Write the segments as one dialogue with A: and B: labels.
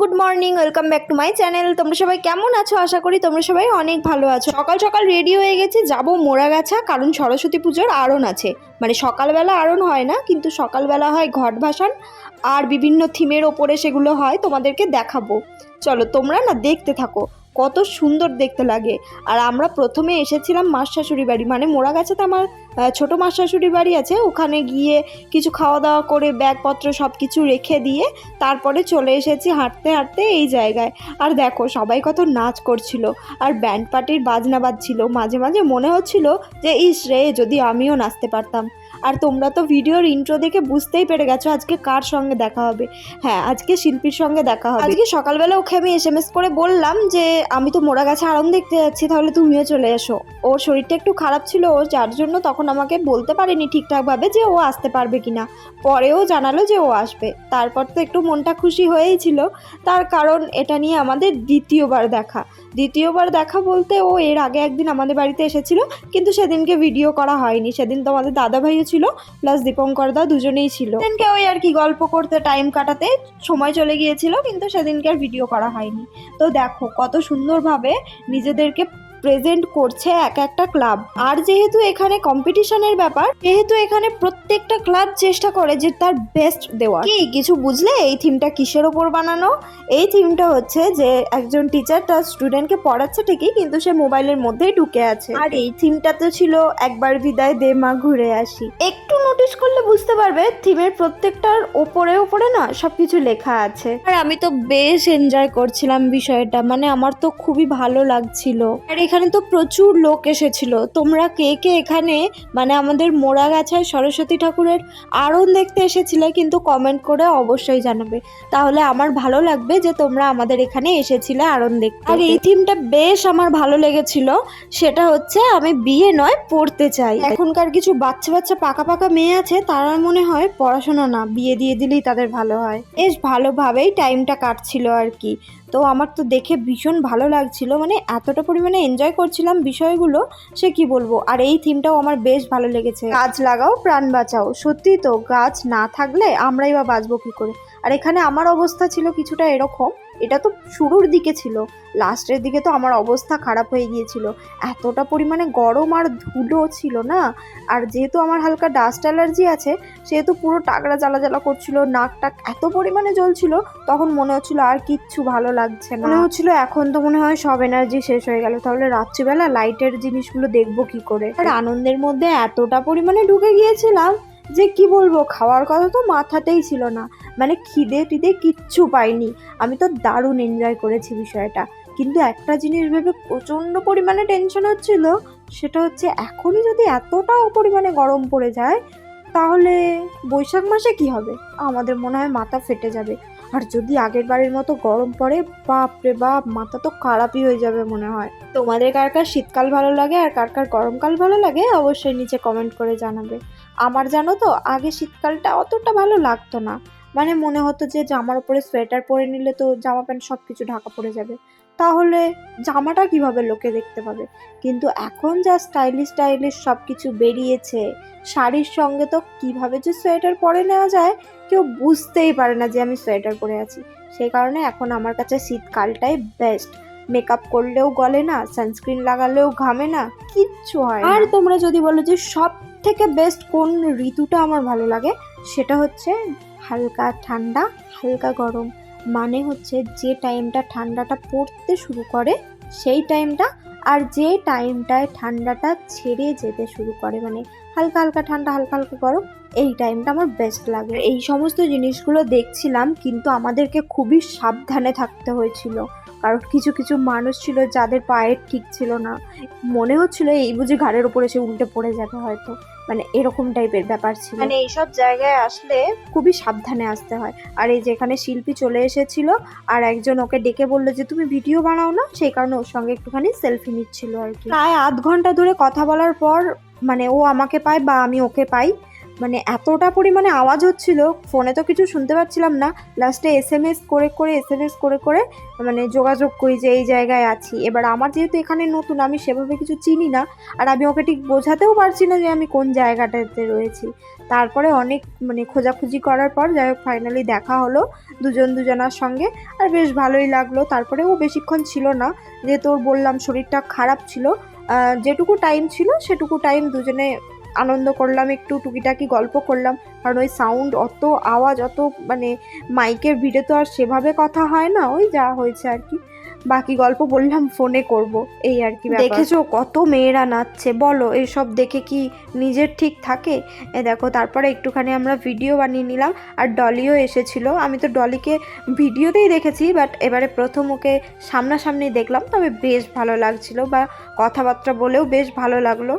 A: Good morning welcome back to my channel তোমরা সবাই কেমন আছো? আশা করি তোমরা সবাই অনেক ভালো আছো। সকাল সকাল রেডি হয়ে গেছি, যাব মোড়াগাছা কারণ সরস্বতী পুজোর আরণ আছে। মানে সকালবেলা আরণ হয় না, কিন্তু সকালবেলা হয় ঘট ভাসান, আর বিভিন্ন থিমের ওপরে সেগুলো হয়, তোমাদেরকে দেখাবো। চলো তোমরা না দেখতে থাকো। কত সুন্দর দেখতে লাগে। আর আমরা প্রথমে এসেছিলাম মাস শাশুড়ি বাড়ি। মানে মোড়াগাছাতে আমার আহ, ছোট মাস শাশুড়ি বাড়ি আছে। ওখানে গিয়ে কিছু খাওয়া দাওয়া করে ব্যাগপত্র সব কিছু রেখে দিয়ে তারপরে চলে এসেছি হাঁটতে হাঁটতে এই জায়গায়। আর দেখো সবাই কত নাচ করছিল। আর ব্যান্ড পার্টির বাজনা বাজছিল। মাঝে মাঝে মনে হচ্ছিল যে ইস রে যদি আমিও নাচতে পারতাম। আর তোমরা তো ভিডিওর ইন্ট্রো দেখে বুঝতেই পেরে গেছো আজকে কার সঙ্গে দেখা হবে। হ্যাঁ আজকে শিল্পীর সঙ্গে দেখা হবে। আজকে সকালবেলা ওকে আমি এস এম এস করে বললাম যে, আমি তো মোড়া গাছে আরাম দেখতে যাচ্ছি, তাহলে তুমিও চলে এসো। ওর শরীরটা একটু খারাপ ছিল, ও যার জন্য তখন আমাকে বলতে পারেনি ঠিকঠাকভাবে যে ও আসতে পারবে কিনা। পরেও জানালো যে ও আসবে। তারপর তো একটু মনটা খুশি হয়েই ছিল। তার কারণ এটা নিয়ে আমাদের দ্বিতীয়বার দেখা। দ্বিতীয়বার দেখা বলতে ও এর আগে একদিন আমাদের বাড়িতে এসেছিল, কিন্তু সেদিনকে ভিডিও করা হয়নি। সেদিন তো আমাদের দাদা ভাইও ছিল প্লাস দীপঙ্কর দা দুজনেই ছিল। সেদিনকে ওই আর কি গল্প করতে টাইম কাটাতে সময় চলে গিয়েছিল, কিন্তু সেদিনকে আর ভিডিও করা হয়নি। তো দেখো কত সুন্দরভাবে নিজেদেরকে প্রেজেন্ট করছে এক একটা ক্লাব আর যেহেতু এখানে কম্পিটিশনের ব্যাপার যেহেতু এখানে প্রত্যেকটা ক্লাব চেষ্টা করে যে তার বেস্ট দেওয়া কি, কিছু বুঝলে? এই থিমটা কিসের ওপর বানানো? এই থিমটা হচ্ছে যে একজন টিচার তার স্টুডেন্টকে পড়াচ্ছে ঠিকই, কিন্তু সে মোবাইলের মধ্যেই ঢুকে আছে। আর এই থিমটা তো ছিল একবার বিদায় দে মা, ঘুরে আসি। একটু নোটিস করলে বুঝতে পারবে থিমের প্রত্যেকটার ওপরে ওপরে না সবকিছু লেখা আছে। আর আমি তো বেশ এনজয় করছিলাম বিষয়টা মানে আমার তো খুবই ভালো লাগছিল। আর এখানে তো প্রচুর লোক এসেছিল। তোমরা কে কে এখানে মানে আমাদের মোড়াগাছায় সরস্বতী ঠাকুরের আরণ দেখতে এসেছিলে, কিন্তু কমেন্ট করে অবশ্যই জানাবে। তাহলে আমার ভালো লাগবে যে তোমরা আমাদের এখানে এসেছিলে আরণ দেখতে। আর এই থিমটা বেশ আমার ভালো লেগেছিল, সেটা হচ্ছে আমি বিয়ে নয়, পড়তে চাই। এখনকার কিছু বাচ্চা বাচ্চা পাকা পাকা মেয়ে আছে, তারা মনে হয় পড়াশোনা না, বিয়ে দিয়ে দিলেই তাদের ভালো হয়। বেশ ভালোভাবেই টাইমটা কাটছিল আর কি। তো আমার তো দেখে ভীষণ ভালো লাগছিল। মানে এতটা পরিমাণে এনজয় করছিলাম বিষয়গুলো, সে কি বলব? আর এই থিমটাও আমার বেশ ভালো লেগেছে। গাছ লাগাও, প্রাণ বাঁচাও। সত্যি তো, গাছ না থাকলে আমরাই বা বাঁচবো কি করে? আর এখানে আমার অবস্থা ছিল কিছুটা এরকম। এটা তো শুরুর দিকে ছিল। লাস্টের দিকে তো আমার অবস্থা খারাপ হয়ে গিয়েছিল। এতটা পরিমাণে গরম আর ধুলো ছিল না। আর যেহেতু আমার হালকা ডাস্ট অ্যালার্জি আছে, সেহেতু পুরো টাকরা জ্বালা জ্বালা করছিল, নাক টাক এত পরিমাণে জ্বলছিল, তখন মনে হচ্ছিল আর কিচ্ছু ভালো লাগছে না। মনে হচ্ছিল এখন তো মনে হয় সব এনার্জি শেষ হয়ে গেল। তাহলে রাত্রিবেলা লাইটের জিনিসগুলো দেখব কি করে? আর আনন্দের মধ্যে এতটা পরিমাণে ঢুকে গিয়েছিলাম যে কি বলব, খাওয়ার কথা তো মাথাতেই ছিল না। মানে খিদে টিদে কিচ্ছু পাইনি। আমি তো দারুণ এনজয় করেছি বিষয়টা। কিন্তু একটা জিনিস ভেবে প্রচণ্ড পরিমাণে টেনশন হচ্ছিল, সেটা হচ্ছে এখনই যদি এতটাও পরিমাণে গরম পড়ে যায়, তাহলে বৈশাখ মাসে কি হবে? আমাদের মনে হয় মাথা ফেটে যাবে। আর যদি আগের বারের মতো গরম পড়ে, বাপ রে বাপ, মাথা তো খারাপই হয়ে যাবে মনে হয়। তোমাদের কার কার শীতকাল ভালো লাগে আর কার কার গরমকাল ভালো লাগে, অবশ্যই নিচে কমেন্ট করে জানাবে। আমার জানো তো, আগে শীতকালটা অতটা ভালো লাগতো না। মানে মনে হতো যে জামার উপরে সোয়েটার পরে নিলে তো জামা প্যান্ট সব কিছু ঢাকা পড়ে যাবে। তাহলে জামাটা কীভাবে লোকে দেখতে পাবে? কিন্তু এখন যা স্টাইলিশ স্টাইলিশ সব কিছু বেরিয়েছে, শাড়ির সঙ্গে তো কীভাবে যে সোয়েটার পরে নেওয়া যায়, কেউ বুঝতেই পারে না যে আমি সোয়েটার পরে আছি। সেই কারণে এখন আমার কাছে শীতকালটাই বেস্ট মেকআপ করলেও গলে না সানস্ক্রিন লাগালেও ঘামে না, কিচ্ছু হয় আর তোমরা যদি বলো যে সব থেকে বেস্ট কোন ঋতুটা আমার ভালো লাগে, সেটা হচ্ছে হালকা ঠান্ডা, হালকা গরম। মানে হচ্ছে যে টাইমটা ঠান্ডাটা পড়তে শুরু করে, সেই টাইমটা আর যে টাইমটায় ঠান্ডাটা ছেড়ে যেতে শুরু করে মানে হালকা হালকা ঠান্ডা, হালকা হালকা গরম এই টাইমটা আমার বেস্ট লাগে। এই সমস্ত জিনিসগুলো দেখছিলাম কিন্তু আমাদেরকে খুবই সাবধানে থাকতে হয়েছিল। কারণ কিছু কিছু মানুষ ছিল যাদের পায়ের ঠিক ছিল না। মনে হচ্ছিল এই বুঝি ঘাড়ের উপরে সে উল্টে পড়ে যাবে হয়তো। মানে এরকম টাইপের ব্যাপার ছিল। মানে এইসব জায়গায় আসলে খুবই সাবধানে আসতে হয়। আর এই যেখানে শিল্পী চলে এসেছিল আর একজন ওকে ডেকে বলল যে তুমি ভিডিও বানাও না? সেই কারণে ওর সঙ্গে একটুখানি সেলফি নিচ্ছিল আর কি। প্রায় আধ ঘণ্টা ধরে কথা বলার পর মানে ও আমাকে পায় বা আমি ওকে পাই
B: মানে এতটা পরিমাণে আওয়াজ হচ্ছিল, ফোনে তো কিছু শুনতে পাচ্ছিলাম না। লাস্টে এস এম এস করে করে এস এম এস করে করে মানে যোগাযোগ করি যে এই জায়গায় আছি। এবার আমার যেহেতু এখানে নতুন, আমি সেভাবে কিছু চিনি না। আর আমি ওকে ঠিক বোঝাতেও পারছি না যে আমি কোন জায়গাটাতে রয়েছি। তারপরে অনেক মানে খোঁজাখুঁজি করার পর যাই হোক ফাইনালি দেখা হলো দুজন, দুজনার সঙ্গে। আর বেশ ভালোই লাগল। তারপরে ও বেশিক্ষণ ছিল না। যেহেতু ওর বললাম শরীরটা খারাপ ছিল যেটুকু টাইম ছিল সেটুকু টাইম দুজনে আনন্দ করলাম, একটু টুকিটাকি গল্প করলাম। কারণ ওই সাউন্ড অত, আওয়াজ অত মানে মাইকের ভিড়ে তো আর সেভাবে কথা হয় না, ওই যা হয়েছে আর কি। বাকি গল্প বললাম ফোনে করব, এই আর কি দেখেছ, কত মেয়েরা নাচছে, বলো এইসব দেখে কি নিজের ঠিক থাকে? এ দেখো, তারপরে একটুখানি আমরা ভিডিও বানিয়ে নিলাম, আর ডলিও এসেছিল। আমি তো ডলিকে ভিডিওতেই দেখেছি বাট এবারে প্রথম ওকে সামনাসামনি দেখলাম, তবে বেশ ভালো লাগছিল, বা কথাবার্তা বলেও বেশ ভালো লাগল।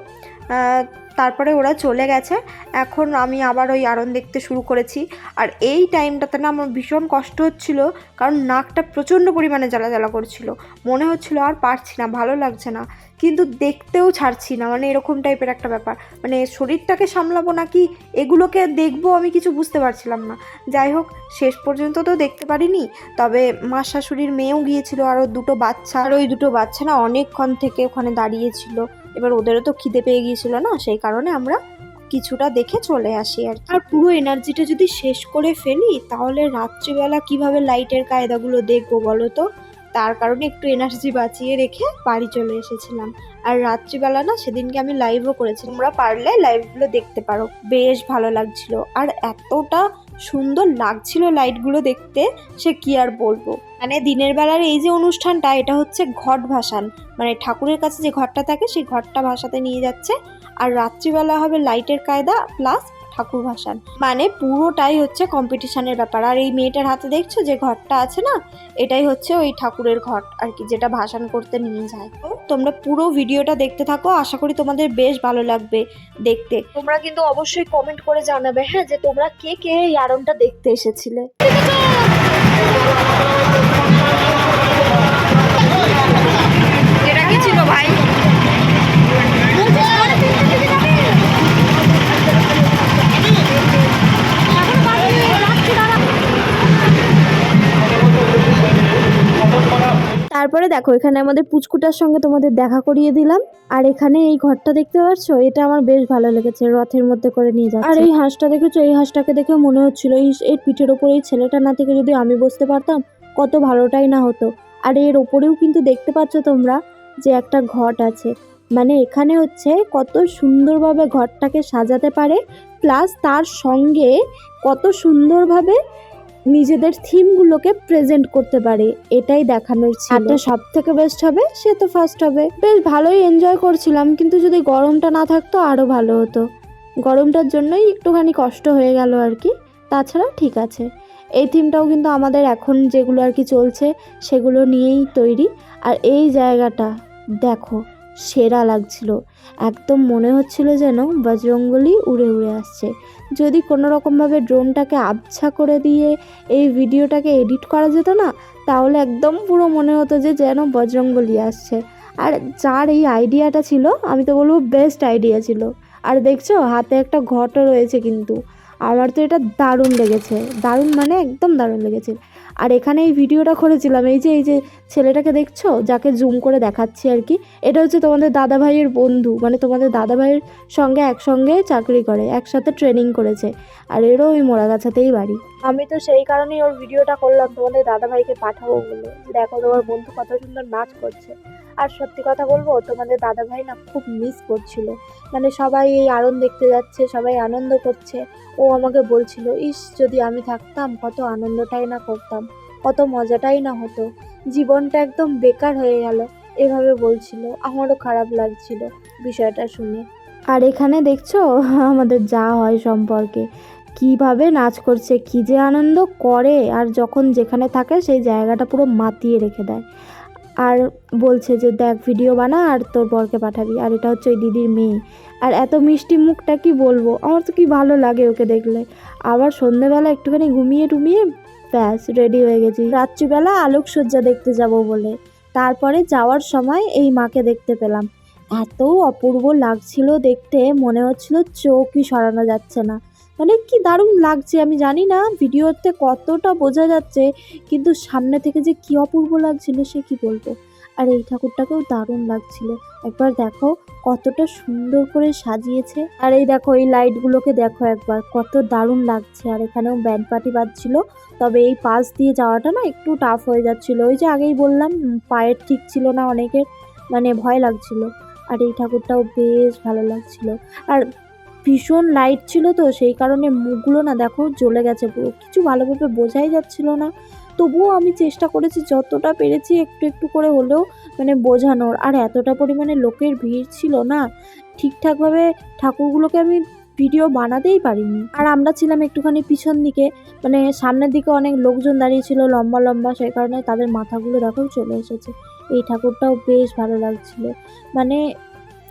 B: তারপরে ওরা চলে গেছে। এখন আমি আবার ওই আরন দেখতে শুরু করেছি। আর এই টাইমটাতে না আমার ভীষণ কষ্ট হচ্ছিল, কারণ নাকটা প্রচণ্ড পরিমাণে জ্বালা জ্বালা করছিল। মনে হচ্ছিল আর পারছি না, ভালো লাগছে না। কিন্তু দেখতেও ছাড়ছি না মানে এরকম টাইপের একটা ব্যাপার। মানে শরীরটাকে সামলাবো নাকি, এগুলোকে দেখব আমি কিছু বুঝতে পারছিলাম না। যাই হোক, শেষ পর্যন্ত তো দেখতে পারিনি। তবে মা শাশুড়ির মেয়েও গিয়েছিল, আরও দুটো বাচ্চা। আর ওই দুটো বাচ্চা না অনেকক্ষণ থেকে ওখানে দাঁড়িয়েছিল এবার ওদেরও তো খিদে পেয়ে গিয়েছিল না, সেই কারণে আমরা কিছুটা দেখে চলে আসি আর। আর পুরো এনার্জিটা যদি শেষ করে ফেলি, তাহলে রাত্রিবেলা কীভাবে লাইটের কায়দাগুলো দেখব বলো তো? তার কারণে একটু এনার্জি বাঁচিয়ে রেখে বাড়ি চলে এসেছিলাম। আর রাত্রিবেলা না, সেদিনকে আমি লাইভও করেছি তোমরা পারলে লাইভগুলো দেখতে পারো। বেশ ভালো লাগছিল। আর এতটা সুন্দর লাগছিল লাইটগুলো দেখতে, সে কি আর বলব? মানে দিনের বেলার এই যে অনুষ্ঠানটা, এটা হচ্ছে ঘট ভাসান। মানে ঠাকুরের কাছে যে ঘরটা থাকে, সেই ঘরটা ভাসাতে নিয়ে যাচ্ছে। আর রাত্রিবেলা হবে লাইটের কায়দা প্লাস ঠাকুর ভাসান মানে পুরোটাই হচ্ছে কম্পিটিশনের ব্যাপার। আর এই মেয়েটার হাতে দেখছ যে ঘরটা আছে না? এটাই হচ্ছে ওই ঠাকুরের ঘট আর কি, যেটা ভাসান করতে নিয়ে যায়। তোমরা পুরো ভিডিওটা দেখতে থাকো, আশা করি তোমাদের বেশ ভালো লাগবে দেখতে। তোমরা কিন্তু অবশ্যই কমেন্ট করে জানাবে হ্যাঁ যে তোমরা কে কে এই আরনটা দেখতে এসেছিলে। তারপরে দেখো, এখানে আমাদের পুচকুটার সঙ্গে তোমাদের দেখা করিয়ে দিলাম। আর এখানে এই ঘরটা দেখতে পাচ্ছ? এটা আমার বেশ ভালো লেগেছে, রথের মধ্যে করে নিয়ে যাচ্ছে। আর এই হাঁসটা দেখেছ? এই হাঁসটাকে দেখে মনে হচ্ছিল, এই পিঠের ওপরে এই ছেলেটা না থেকে যদি আমি বসতে পারতাম, কত ভালোটাই না হতো। আর এর ওপরেও কিন্তু দেখতে পাচ্ছ তোমরা যে একটা ঘট আছে। মানে এখানে হচ্ছে কত সুন্দরভাবে ঘরটাকে সাজাতে পারে, প্লাস তার সঙ্গে কত সুন্দরভাবে নিজেদের থিমগুলোকে প্রেজেন্ট করতে পারে এটাই দেখানোর ছিল। সব থেকে বেস্ট হবে সে তো ফার্স্ট হবে। বেশ ভালোই এনজয় করছিলাম কিন্তু যদি গরমটা না থাকতো আরও ভালো হতো। গরমটার জন্যই একটুখানি কষ্ট হয়ে গেল আর কি তাছাড়া ঠিক আছে। এই থিমটাও কিন্তু আমাদের এখন যেগুলো আর কি চলছে সেগুলো নিয়েই তৈরি। আর এই জায়গাটা দেখো। সেরা লাগছিল। একদম মনে হচ্ছিল যেন বজরঙ্গলি উড়ে উড়ে আসছে। যদি কোনো রকমভাবে ড্রোনটাকে আবছা করে দিয়ে এই ভিডিওটাকে এডিট করা যেত না, তাহলে একদম পুরো মনে হতো যে যেন বজরঙ্গলি আসছে। আর যার এই আইডিয়াটা ছিল, আমি তো বলব বেস্ট আইডিয়া ছিল। আর দেখছ, হাতে একটা ঘটও রয়েছে কিন্তু। আমার তো এটা দারুণ লেগেছে। দারুণ মানে একদম দারুণ লেগেছে। আর এখানে এই ভিডিওটা করেছিলাম, এই যে এই যে ছেলেটাকে দেখছ? যাকে জুম করে দেখাচ্ছি আর কি। এটা হচ্ছে তোমাদের দাদা ভাইয়ের বন্ধু। মানে তোমাদের দাদা ভাইয়ের সঙ্গে একসঙ্গে চাকরি করে, একসাথে ট্রেনিং করেছে। আর এরও ওই মোড়াগাছাতেই বাড়ি। আমি তো সেই কারণেই ওর ভিডিওটা করলাম, তোমাদের দাদা ভাইকে পাঠাবো বলে। দেখো তোমার বন্ধু কত সুন্দর নাচ করছে। আর সত্যি কথা বলব, তোমাদের দাদা ভাই না খুব মিস করছিল। মানে সবাই এই আনন্দ দেখতে যাচ্ছে, সবাই আনন্দ করছে। ও আমাকে বলছিল, ইস, যদি আমি থাকতাম, কত আনন্দটাই না করতাম। কত মজাটাই না হতো। জীবনটা একদম বেকার হয়ে গেল। এভাবে বলছিল। আমারও খারাপ লাগছিল বিষয়টা শুনে। আর এখানে দেখছ? আমাদের যা হয় সম্পর্কে। কীভাবে নাচ করছে, কি যে আনন্দ করে, আর যখন যেখানে থাকে সেই জায়গাটা পুরো মাতিয়ে রেখে দেয়। আর বলছে যে, দেখ ভিডিও বানা আর তোর বরকে পাঠাবি। আর এটা হচ্ছে ওই দিদির মেয়ে। আর এত মিষ্টি মুখটা কি বলব? আমার তো কি ভালো লাগে ওকে দেখলে। আবার সন্ধেবেলা একটুখানি ঘুমিয়ে টুমিয়ে ব্যাস রেডি হয়ে গেছি। রাত্রিবেলা আলোকসজ্জা দেখতে যাব বলে। তারপরে যাওয়ার সময় এই মাকে দেখতে পেলাম। এত অপূর্ব লাগছিল দেখতে, মনে হচ্ছিল চোখই সরানো যাচ্ছে না। মানে কি দারুণ লাগছে আমি জানি না, ভিডিওতে কতটা বোঝা যাচ্ছে, কিন্তু সামনে থেকে যে কি অপূর্ব লাগছিল সে কি বলব? আর এই ঠাকুরটাকেও দারুণ লাগছিল। একবার দেখো কতটা সুন্দর করে সাজিয়েছে। আর এই দেখো, এই লাইটগুলোকে দেখো একবার, কত দারুণ লাগছে। আর এখানেও ব্যান্ড পার্টি বাজছিল, তবে এই পাশ দিয়ে যাওয়াটা না একটু টাফ হয়ে যাচ্ছিল। ওই যে আগেই বললাম পায়ের ঠিক ছিল না অনেকের মানে ভয় লাগছিল। আর এই ঠাকুরটাও বেশ ভালো লাগছিল। আর ভীষণ লাইট ছিল তো, সেই কারণে মুখগুলো না দেখো জ্বলে গেছে কিছু ভালোভাবে বোঝাই যাচ্ছিল না। তবুও আমি চেষ্টা করেছি যতটা পেরেছি একটু একটু করে হলেও মানে বোঝানোর। আর এতটা পরিমাণে লোকের ভিড় ছিল না, ঠিকঠাকভাবে ঠাকুরগুলোকে আমি ভিডিও বানাতেই পারিনি। আর আমরা ছিলাম একটুখানি পিছন দিকে মানে সামনের দিকে অনেক লোকজন দাঁড়িয়ে ছিল লম্বা লম্বা সেই কারণে তাদের মাথাগুলো দেখো চলে এসেছে। এই ঠাকুরটাও বেশ ভালো লাগছিল। মানে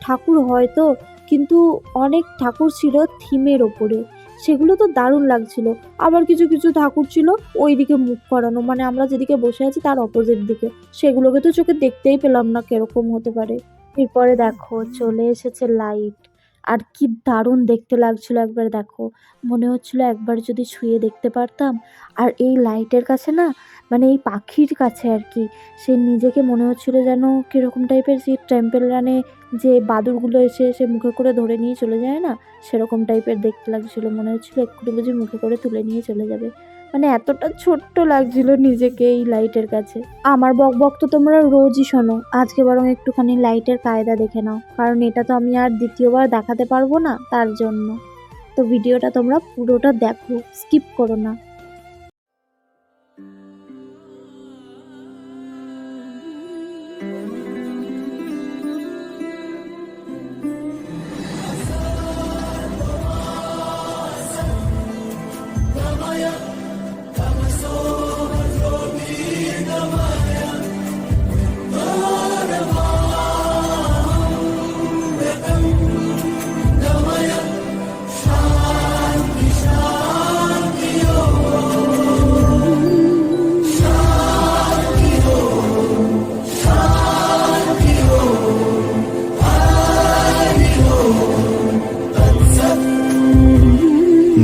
B: ঠাকুর হয়তো কিন্তু অনেক ঠাকুর ছিল থিমের ওপরে। সেগুলো তো দারুণ লাগছিল। আবার কিছু কিছু ঠাকুর ছিল ওই দিকে মুখ করানো। মানে আমরা যেদিকে বসে আছি তার অপোজিট দিকে। সেগুলোকে তো চোখে দেখতেই পেলাম না কীরকম হতে পারে। এরপরে দেখো, চলে এসেছে লাইট আর কি দারুণ দেখতে লাগছিল একবার দেখো। মনে হচ্ছিল একবার যদি ছুঁয়ে দেখতে পারতাম। আর এই লাইটের কাছে না মানে এই পাখির কাছে আর কি, সে নিজেকে মনে হচ্ছিল যেন কীরকম টাইপের যে টেম্পেল রানে যে বাদুরগুলো এসে এসে মুখে করে ধরে নিয়ে চলে যায় না, সেরকম টাইপের দেখতে লাগছিল। মনে হচ্ছিল একটু বুঝি মুখে করে তুলে নিয়ে চলে যাবে। মানে এতটা ছোট্ট লাগছিল নিজেকে এই লাইটের কাছে। আমার বক বক তো তোমরা রোজই শোনো। আজকে বরং একটুখানি লাইটের কায়দা দেখে নাও। কারণ এটা তো আমি আর দ্বিতীয়বার দেখাতে পারব না তার জন্য। তো ভিডিওটা তোমরা পুরোটা দেখো। স্কিপ করো না।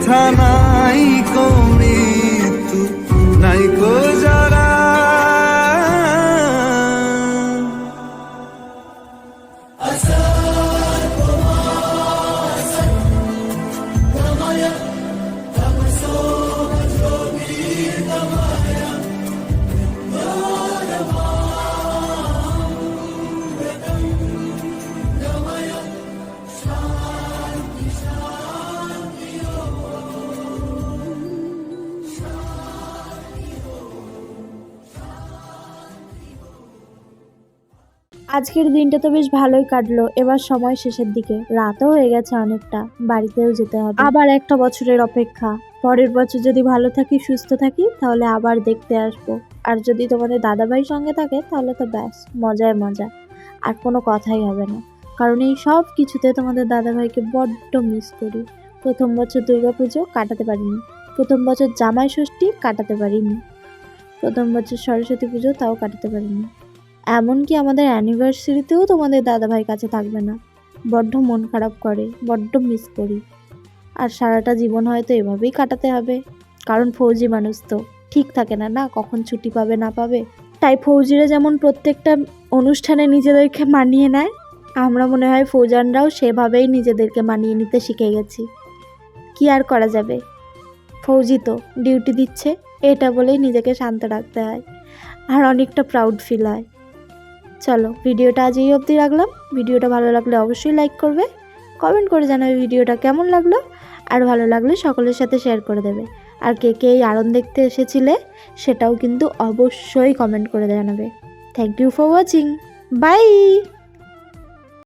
C: হেথা নাই
B: আজকের দিনটা তো বেশ ভালোই কাটলো। এবার সময় শেষের দিকে। রাতও হয়ে গেছে অনেকটা। বাড়িতেও যেতে হবে। আবার একটা বছরের অপেক্ষা। পরের বছর যদি ভালো থাকি, সুস্থ থাকি, তাহলে আবার দেখতে আসব। আর যদি তোমাদের দাদাভাই সঙ্গে থাকে, তাহলে তো ব্যাস, মজায় মজা। আর কোনো কথাই হবে না। কারণ এই সব কিছুতে তোমাদের দাদাভাইকে বড্ড মিস করি। প্রথম বছর দুর্গাপুজো কাটাতে পারিনি। প্রথম বছর জামাই ষষ্ঠী কাটাতে পারিনি। প্রথম বছর সরস্বতী পুজো তাও কাটাতে পারিনি। এমনকি আমাদের অ্যানিভার্সারিতেও তোমাদের দাদাভাই কাছে থাকবে না। বড্ড মন খারাপ করে, বড্ড মিস করি। আর সারাটা জীবন হয়তো এভাবেই কাটাতে হবে। কারণ ফৌজি মানুষ তো, ঠিক থাকে না না কখন ছুটি পাবে, না পাবে। তাই ফৌজিরা যেমন প্রত্যেকটা অনুষ্ঠানে নিজেদেরকে মানিয়ে নেয়, আমরা মনে হয় ফৌজানরাও সেভাবেই নিজেদেরকে মানিয়ে নিতে শিখে গেছি। কি আর করা যাবে? ফৌজি তো ডিউটি দিচ্ছে, এটা বলেই নিজেকে শান্ত রাখতে হয়। আর অনেকটা প্রাউড ফিল হয়। চলো ভিডিওটা আজ এই অবধি রাখলাম। ভিডিওটা ভালো লাগলে অবশ্যই লাইক করবে। কমেন্ট করে জানাবে ভিডিওটা কেমন লাগল। আর ভালো লাগলে সকলের সাথে শেয়ার করে দেবে। আর কে কে এই আড়ন দেখতে এসেছিলে, সেটাও কিন্তু অবশ্যই কমেন্ট করে জানাবে। Thank you for watching bye